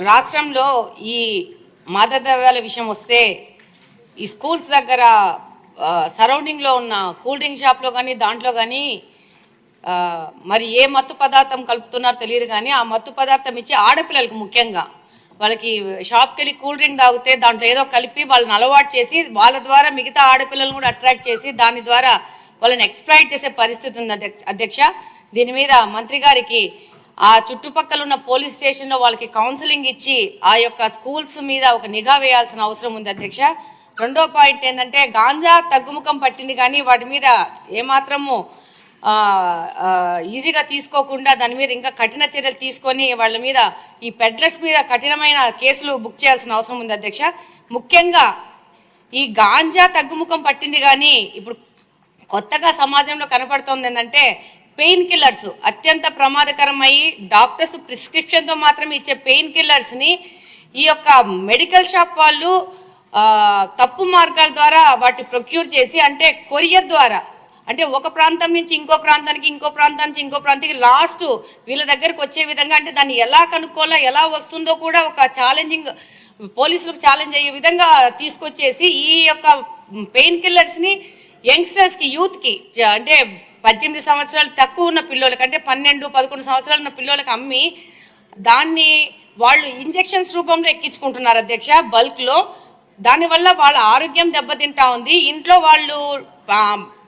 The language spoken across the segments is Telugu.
రాష్ట్రంలో ఈ మాదద్రవ్యాల విషయం వస్తే ఈ స్కూల్స్ దగ్గర సరౌండింగ్లో ఉన్న కూల్ డ్రింక్ షాప్లో కానీ దాంట్లో కానీ మరి ఏ మత్తు పదార్థం కలుపుతున్నారో తెలియదు కానీ ఆ మత్తు పదార్థం ఇచ్చి ఆడపిల్లలకు ముఖ్యంగా వాళ్ళకి షాప్కి వెళ్ళి కూల్ డ్రింక్ తాగితే దాంట్లో ఏదో కలిపి వాళ్ళని అలవాటు చేసి వాళ్ళ ద్వారా మిగతా ఆడపిల్లలను కూడా అట్రాక్ట్ చేసి దాని ద్వారా వాళ్ళని ఎక్స్ప్లాయిట్ చేసే పరిస్థితి ఉంది అధ్యక్ష- అధ్యక్ష. దీని మీద మంత్రి గారికి ఆ చుట్టుపక్కల ఉన్న పోలీస్ స్టేషన్లో వాళ్ళకి కౌన్సిలింగ్ ఇచ్చి ఆ యొక్క స్కూల్స్ మీద ఒక నిఘా వేయాల్సిన అవసరం ఉంది అధ్యక్ష. రెండో పాయింట్ ఏంటంటే గాంజా తగ్గుముఖం పట్టింది కానీ వాటి మీద ఏమాత్రము ఈజీగా తీసుకోకుండా దాని మీద ఇంకా కఠిన చర్యలు తీసుకొని వాళ్ళ మీద ఈ పెడ్లర్స్ మీద కఠినమైన కేసులు బుక్ చేయాల్సిన అవసరం ఉంది అధ్యక్ష. ముఖ్యంగా ఈ గాంజా తగ్గుముఖం పట్టింది కానీ ఇప్పుడు కొత్తగా సమాజంలో కనపడుతోంది ఏంటంటే పెయిన్ కిల్లర్స్. అత్యంత ప్రమాదకరమయ్యి డాక్టర్స్ ప్రిస్క్రిప్షన్తో మాత్రమే ఇచ్చే పెయిన్ కిల్లర్స్ని ఈ యొక్క మెడికల్ షాప్ వాళ్ళు తప్పు మార్గాల ద్వారా వాటి ప్రొక్యూర్ చేసి అంటే కొరియర్ ద్వారా అంటే ఒక ప్రాంతం నుంచి ఇంకో ప్రాంతానికి ఇంకో ప్రాంతం నుంచి ఇంకో ప్రాంతానికి లాస్ట్ వీళ్ళ దగ్గరకు వచ్చే విధంగా అంటే దాన్ని ఎలా కనుక్కోవాలో ఎలా వస్తుందో కూడా ఒక ఛాలెంజింగ్ పోలీసులకు ఛాలెంజ్ అయ్యే విధంగా తీసుకొచ్చేసి ఈ యొక్క పెయిన్ కిల్లర్స్ని యంగ్స్టర్స్కి యూత్కి అంటే పద్దెనిమిది సంవత్సరాలు తక్కువ ఉన్న పిల్లలకి అంటే పన్నెండు పదకొండు సంవత్సరాలు ఉన్న పిల్లలకి అమ్మి దాన్ని వాళ్ళు ఇంజెక్షన్స్ రూపంలో ఎక్కించుకుంటున్నారు అధ్యక్ష బల్క్లో. దానివల్ల వాళ్ళ ఆరోగ్యం దెబ్బతింటా ఉంది. ఇంట్లో వాళ్ళు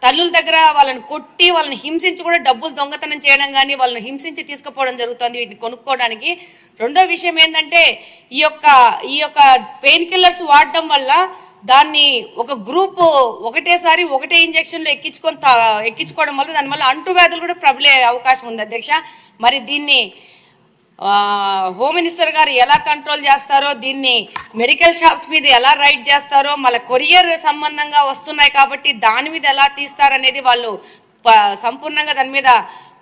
తల్లుల దగ్గర వాళ్ళని కొట్టి వాళ్ళని హింసించి కూడా డబ్బులు దొంగతనం చేయడం కానీ వాళ్ళని హింసించి తీసుకుపోవడం జరుగుతుంది వీటిని కొనుక్కోవడానికి. రెండో విషయం ఏంటంటే ఈ యొక్క ఈ యొక్క పెయిన్ కిల్లర్స్ వాడడం వల్ల దాన్ని ఒక గ్రూప్ ఒకటేసారి ఒకటే ఇంజెక్షన్లు ఎక్కించుకొని తా- ఎక్కించుకోవడం వల్ల దానివల్ల అంటువ్యాధులు కూడా ప్రబలే అవకాశం ఉంది అధ్యక్ష. మరి దీన్ని హోమ్ మినిస్టర్ గారు ఎలా కంట్రోల్ చేస్తారో దీన్ని మెడికల్ షాప్స్ మీద ఎలా రైడ్ చేస్తారో మళ్ళీ కొరియర్ సంబంధంగా వస్తున్నాయి కాబట్టి దాని మీద ఎలా తీస్తారనేది వాళ్ళు సంపూర్ణంగా దాని మీద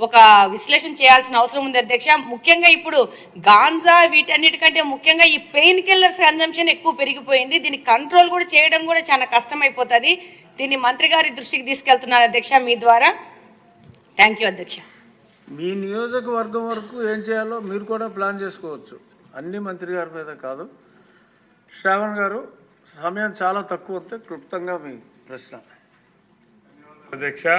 ఒక విశ్లేషణ చేయాల్సిన అవసరం ఉంది అధ్యక్ష. ముఖ్యంగా ఇప్పుడు గాంజా వీటన్నిటికంటే ముఖ్యంగా ఈ పెయిన్ కిల్లర్స్ కన్జంప్షన్ ఎక్కువ పెరిగిపోయింది. దీన్ని కంట్రోల్ కూడా చేయడం కూడా చాలా కష్టమైపోతుంది. దీన్ని మంత్రి గారి దృష్టికి తీసుకెళ్తున్నారు అధ్యక్ష మీ ద్వారా. థ్యాంక్ యూ అధ్యక్ష. మీ నియోజకవర్గం వరకు ఏం చేయాలో మీరు కూడా ప్లాన్ చేసుకోవచ్చు. అన్ని మంత్రి గారి మీద కాదు. శ్రావణ్ గారు సమయం చాలా తక్కువ వస్తే క్లుప్తంగా మీ ప్రశ్న. అధ్యక్ష.